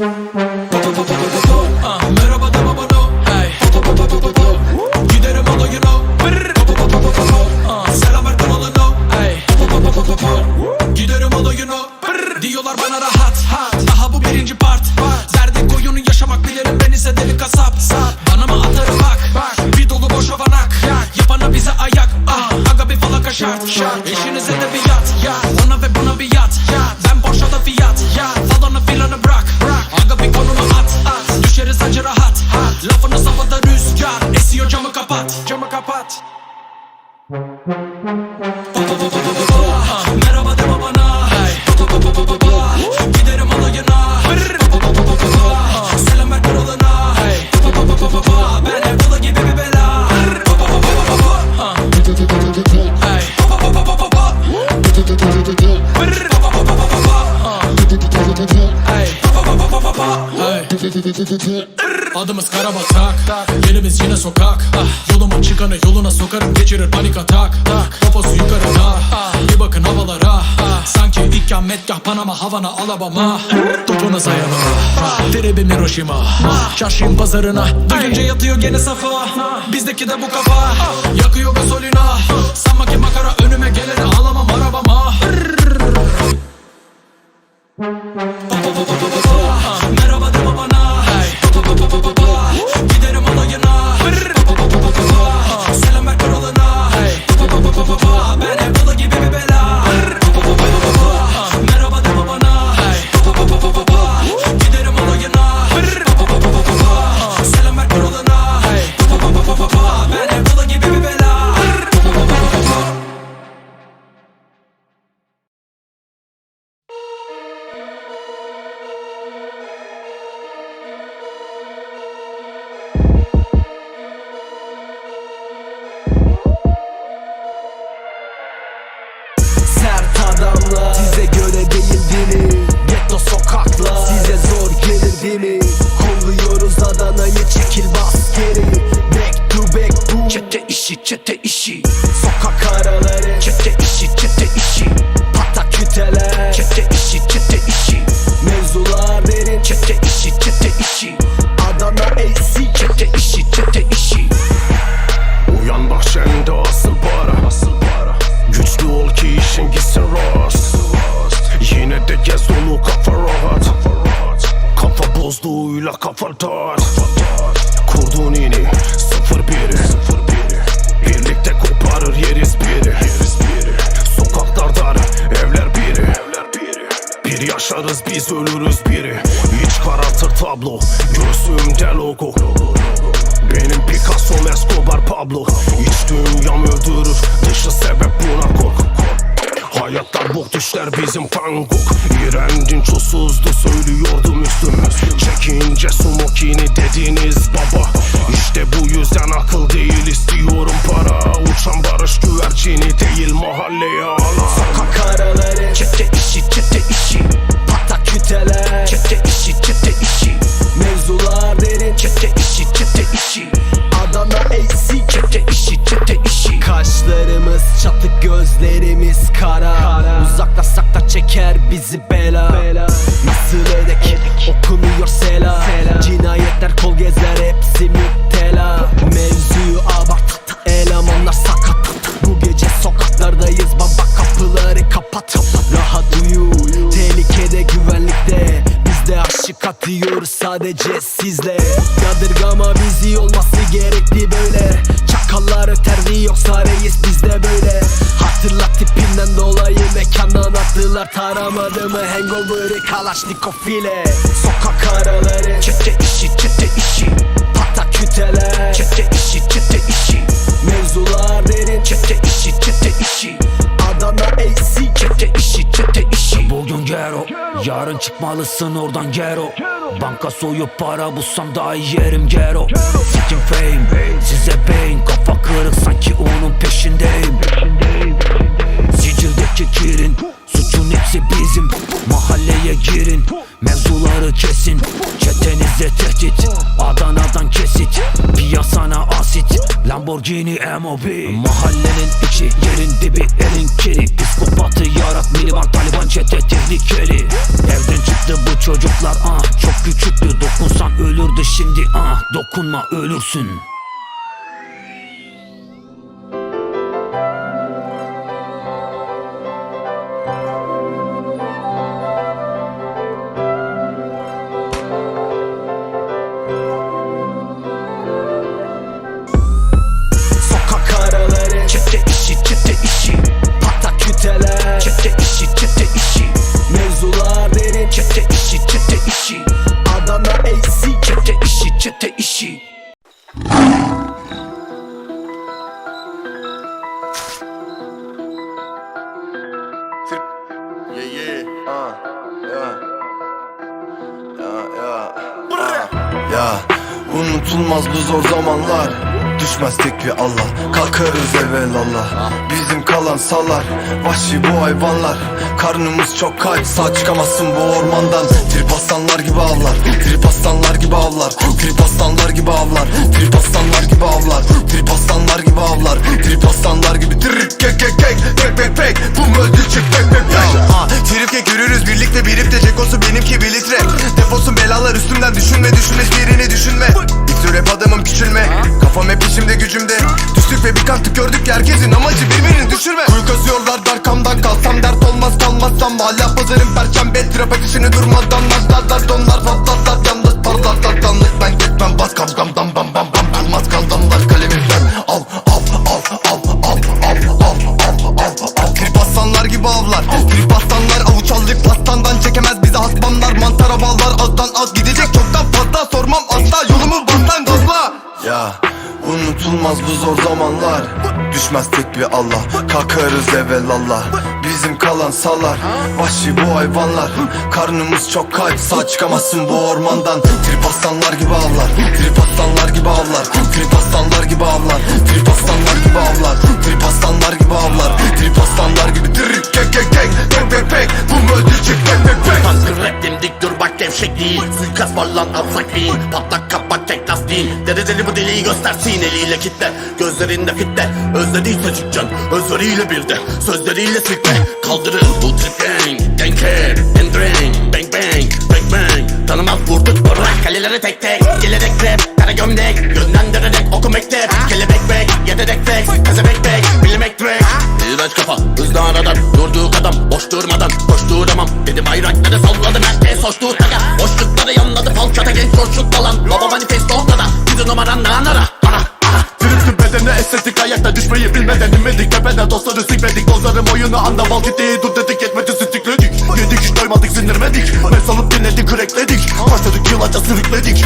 Ah, Merhaba. Ah, ah, şart İşinize de bir yat Adımız Karabatak Yerimiz yine sokak. Yoluma çıkanı yoluna sokarım Geçirir panik atak. Kafası yukarıda Bir bakın havalara. Sanki ikametgah Panama Havana Alabama. Topuna sayalım. Tribim Hiroşima. Çarşıyım pazarına. Duyunca yatıyor gene safa. Bizdeki de bu kafa. Yakıyor gasolina. Sanma ki makara önüme geleni alamam arabama. Merhaba Kolluyoruz Adana'yı çekil bas geri Back to back boom. Çete işi çete işi. Sokak araları. Çete işi çete işi yaşarız biz ölürüz biri. İç karartır tablo. Göğsümde logo benim Picasso, Escobar, Pablo. İç dünyam öldürür, dışı sebep buna kork Hayatlar bok düşler bizim Van Gogh İrendin çulsuzdu söylüyordu Müslüm Çekince smokini dediniz baba. İşte bu yüzden akıl değil Çete işi çete işi. Adana AC Çete işi çete işi. Kaşlarımız çatık gözlerimiz kara, Uzaklaşsak da çeker bizi bela, Nasıl edek okunuyor sela, Cinayetler kol gezer hepsi müptela. Mevzuyu abart elemanlar sakat. Bu gece sokaklardayız baba kapıları kapat. Rahat uyu tehlikede güvenlikte. Biz de aşık atıyoruz sadece sizle gerekti böyle. Çakallar öterdi yoksa reis bizde böyle. Hatırlat tipinden dolayı mekandan attılar Taramadı mı? Hangover'ı kalaşnikov file Sokak araları Çete işi çete işi. Patak küteler Çete işi çete işi. Mevzular derin Çete işi çete işi. Adana AC Çete işi çete işi. Bugün gero Yarın çıkmalısın oradan gero Banka soyup para bulsam daha iyi yerim gero. Sikin fame Size beyin. Kafa kırık sanki onun peşindeyim. Sicildeki kirin Suçun hepsi bizim. Mahalleye girin Mevzuları kesin. Çetenize tehdit Adana'dan Lamborghini MOB Mahallenin içi yerin dibi elin kiri. Psikopatı yarat Miliban Taliban çete tehlikeli. Evden çıktı bu çocuklar ah. Çok küçüktü dokunsan ölürdü şimdi ah. Dokunma ölürsün Çete işi çete işi Mevzular derin Çete işi çete işi Adana AC Çete işi çete işi Yeah, yeah. Uh, yeah. Yeah, yeah. Uh. Ya unutulmaz bu zor zamanlar Düşmez tek bir Allah. Kalkarız evvelallah. Bizim kalan salar Vahşi bu hayvanlar. Karnımız çok kayıp Sağ çıkamazsın bu ormandan. Trip aslanlar gibi avlar Trip aslanlar gibi avlar. Trip aslanlar gibi avlar Trip aslanlar gibi avlar. Trip aslanlar gibi avlar Trip aslanlar gibi. Trip kek kek kek Pek pek pek Bu öldürecek pek pek pek trip kek yürürüz birlikte birip de Cekosu benimki bir litre Defolsun belalar üstümden düşünme düşünme hiçbirini düşünme İlk rap adamım küçülme. Kafam hep içimde gücümde. Düştük ve bir kalktık gördük herkesin amacı birbirini düşürme. Kuyu kazıyorlar darkamdan kalsam dert olmaz kalmazsam Hala pazarım perşembe trap akışını durmadan Nazlar donlar patlatlar. Yalnız parlar danlık Ben gitmem. Bas kam kam dam bam bam bam. Durmaz kaldamlar kalemimden. Al al al al al al al al al. Al Trip aslanlar gibi avlar. Trip aslanlar avuç aldık pastandan. Çekemez bizi hasbamlar Mantara bağlar azdan az unutulmaz bu zor zamanlar. Düşmez tek bir Allah. Kalkarız evvelallah. Bizim kalan salar Vahşi bu hayvanlar. Karnımız çok kayıp Sağ çıkamazsın bu ormandan. Trip aslanlar gibi avlar. Trip aslanlar gibi avlar. Trip aslanlar gibi avlar. Trip aslanlar gibi avlar. Trip aslanlar gibi avlar. Trip aslanlar gibi Trip kek kek kek Pek pek pek. Bu öldürecek pek pek pek. Kanka rap dimdik dur bak gevşek değil. Suikast var lan alsak değil. Patlak kapak tek tas değil. Dede deli bu deliği göstersin eliyle kitle. Gözlerinde fitte Özlediyse çıkacaksın Özveriyle bir de. Sözleriyle silkme Kaldırın bu trip gang Denker and drink Bang bang Bang bang. Tanımaz vurduk bırak Kaleleri tek tek. Gelerek rap Kara gömlek Yönlendirerek oku mektep. Kelebek bek Yeterek flex Kazebek bek Bilmek track İğrenç kafa Hızlı aradan Durduğu kadam Boş durmadan Koşturamam Dedi bayrakları salladım Herkes hoştu taga. Boşlukları yanladı Falkata genç coşluk falan. Baba manifesto ortada Bizi numaran ne bedene estetik ayakta düşmeyi bilmeden inmedik. Tepeden dostları sikmedik Dozlarım oyunu anlamal kitleyi dur dedik. Yetmedi sütükledik Yedik doymadık sindirmedik. Mes alıp dinledik kürekledik. Başladık yılaca sürükledik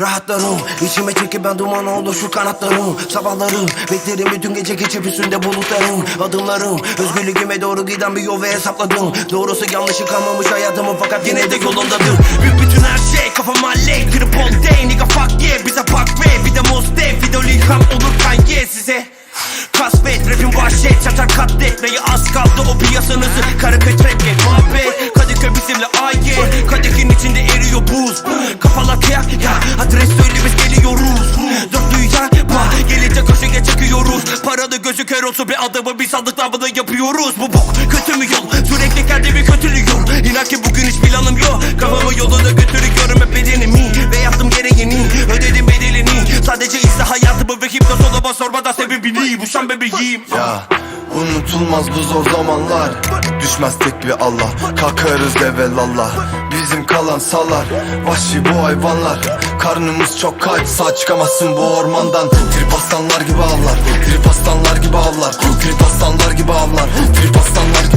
Rahatlarım. İçime çekip ben duman oldu şu kanatlarım. Sabahlarım beklerim bütün gece geçip üstünde bulutlarım. Adımlarım özgürlüğüme doğru giden bir yol ve hesapladım. Doğrusu yanlışı kalmamış hayatımın fakat yine de yolundadır. Büyük bütün her şey kafam alley Trip all day nigga fuck yeah. Bize bak ve Bir de Mustang Fidel ilham olur Kanye size. Kasvet rapin vahşet. Çatar katletmeyi az kaldı o piyasanızı Karaköy trap game muhabbet. Kadıköy bizimle aye Kadehin içinde buz Kıyak ya. Adres söyle biz geliyoruz. Dörtlüyü yakma Gelince köşeye çekiyoruz. Paralı gözü kör olsun bir adamı bir sandıkla bunu yapıyoruz. Bu bok kötü mü yol? Sürekli kendimi kötülüyor. İnan ki bugün hiç planım yok. Kafamı yoluna götürüyorum hep bedenimi Ve yaptım gereğini. Ödedim bedelini. Sadece ise hayatımı ve hipnoz olama sormadan sebebini Bu şan bebeğim. Ya unutulmaz bu zor zamanlar. Düşmez tek bir Allah. Kalkarız evvelallah bizim kalan sallar. Vahşi bu hayvanlar. Karnımız çok kaç Sağ çıkamazsın bu ormandan. Trip aslanlar gibi avlar. Trip aslanlar gibi avlar. Trip aslanlar gibi avlar. Trip aslanlar gibi